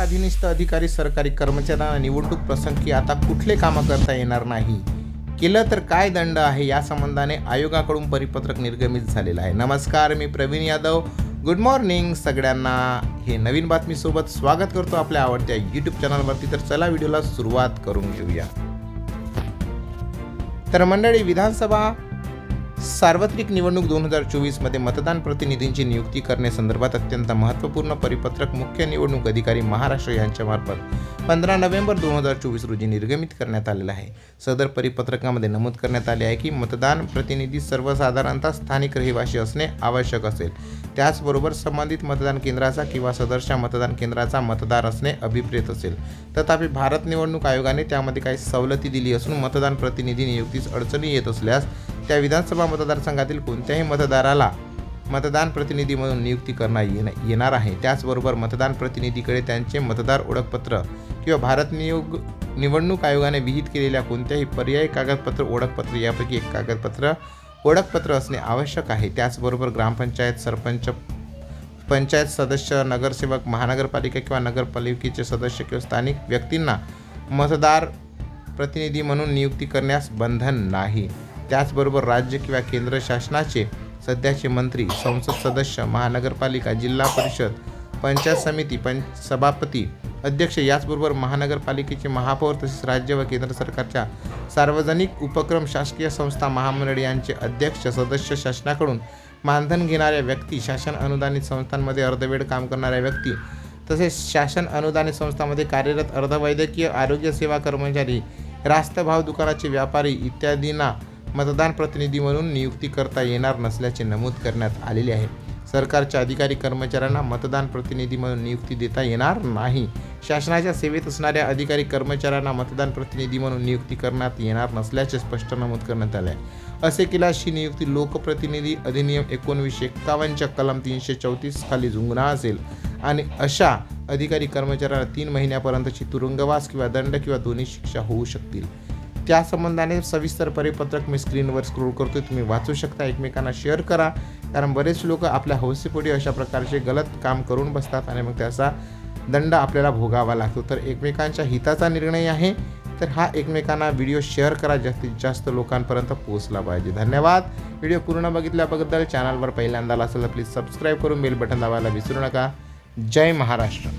अधीनस्थ अधिकारी सरकारी कर्मचाऱ्यांना निवडणूक प्रसंगी आता कुठले कामं करता येणार नाही? केलं तर काय दंड आहे? या संबंधाने आयोगाकडून परिपत्रक निर्गमित झालेलं आहे. नमस्कार मी प्रवीण यादव. गुड मॉर्निंग सगळ्यांना. हे नवीन बातमीसोबत स्वागत करतो आपल्या आवडत्या यूट्यूब चॅनलवरती तर चला व्हिडिओला सुरुवात करून घेऊया. तर मंडळी विधानसभा सार्वत्रिक निवडणूक दोन हजार चोवीसमध्ये मतदान प्रतिनिधींची नियुक्ती करण्यासंदर्भात अत्यंत महत्त्वपूर्ण परिपत्रक मुख्य निवडणूक अधिकारी महाराष्ट्र यांच्यामार्फत पंधरा नोव्हेंबर दोन हजार चोवीस रोजी निर्गमित करण्यात आलेलं आहे. सदर परिपत्रकामध्ये नमूद करण्यात आले आहे की मतदान प्रतिनिधी सर्वसाधारणतः स्थानिक रहिवासी असणे आवश्यक असेल. त्याचबरोबर संबंधित मतदान केंद्राचा किंवा सदरच्या मतदान केंद्राचा मतदार असणे अभिप्रेत असेल. तथापि भारत निवडणूक आयोगाने त्यामध्ये काही सवलती दिली असून मतदान प्रतिनिधी नियुक्तीस अडचणी येत असल्यास त्या विधानसभा मतदारसंघातील कोणत्याही मतदाराला मतदान प्रतिनिधी म्हणून नियुक्ती करणार येण येणार आहे. त्याचबरोबर मतदान प्रतिनिधीकडे त्यांचे मतदार ओळखपत्र किंवा भारत नियोग निवडणूक आयोगाने विहित केलेल्या कोणत्याही पर्यायी कागदपत्र ओळखपत्र यापैकी एक कागदपत्र ओळखपत्र असणे आवश्यक आहे. त्याचबरोबर ग्रामपंचायत सरपंच पंचायत सदस्य नगरसेवक महानगरपालिका किंवा नगरपालिकेचे सदस्य किंवा स्थानिक व्यक्तींना मतदार प्रतिनिधी म्हणून नियुक्ती करण्यास बंधन नाही. त्याचबरोबर राज्य किंवा केंद्र शासनाचे सध्याचे मंत्री संसद सदस्य महानगरपालिका जिल्हा परिषद पंचायत समिती पंच सभापती अध्यक्ष याचबरोबर महानगरपालिकेचे महापौर तसेच राज्य व केंद्र सरकारच्या सार्वजनिक उपक्रम शासकीय संस्था महामंडळ यांचे अध्यक्ष सदस्य शासनाकडून मानधन घेणाऱ्या व्यक्ती शासन अनुदानित संस्थांमध्ये अर्धवेळ काम करणाऱ्या व्यक्ती तसेच शासन अनुदानित संस्थांमध्ये कार्यरत अर्धवैद्यकीय आरोग्य सेवा कर्मचारी रास्त भाव दुकानाचे व्यापारी इत्यादींना मतदान प्रतिनिधी म्हणून नियुक्ती करता येणार नसल्याचे नमूद करण्यात आलेले आहे. सरकारच्या अधिकारी कर्मचाऱ्यांना मतदान प्रतिनिधी म्हणून नियुक्ती देता येणार नाही. शासनाच्या सेवेत असणाऱ्या अधिकारी कर्मचाऱ्यांना मतदान प्रतिनिधी म्हणून नियुक्ती करण्यात येणार नसल्याचे स्पष्ट नमूद करण्यात आले आहे. असे केल्यास ही नियुक्ती लोकप्रतिनिधी अधिनियम एकोणवीसशे एक्कावन्नच्या कलम तीनशे चौतीस खाली गुन्हा असेल. आणि अशा अधिकारी कर्मचाऱ्यांना तीन महिन्यापर्यंतची तुरुंगवास किंवा दंड किंवा दोन्ही शिक्षा होऊ शकतील. त्या संबंधाने सविस्तर परिपत्रक मी स्क्रीनवर स्क्रोल करतो तुम्ही वाचू शकता. एकमेकांना शेअर करा. कारण बरेच लोक आपल्या हौसेपोटी अशा प्रकारचे गलत काम करून बसतात आणि मग त्याचा दंड आपल्याला भोगावा लागतो. तर एकमेकांच्या हिताचा निर्णय आहे. तर हा एकमेकांना व्हिडिओ शेअर करा. जास्तीत जास्त लोकांपर्यंत पोहोचला पाहिजे. धन्यवाद. व्हिडिओ पूर्ण बघितल्याबद्दल चॅनलवर पहिल्यांदा असेल तर प्लीज सबस्क्राईब करून बेल बटन दाबायला विसरू नका. जय महाराष्ट्र.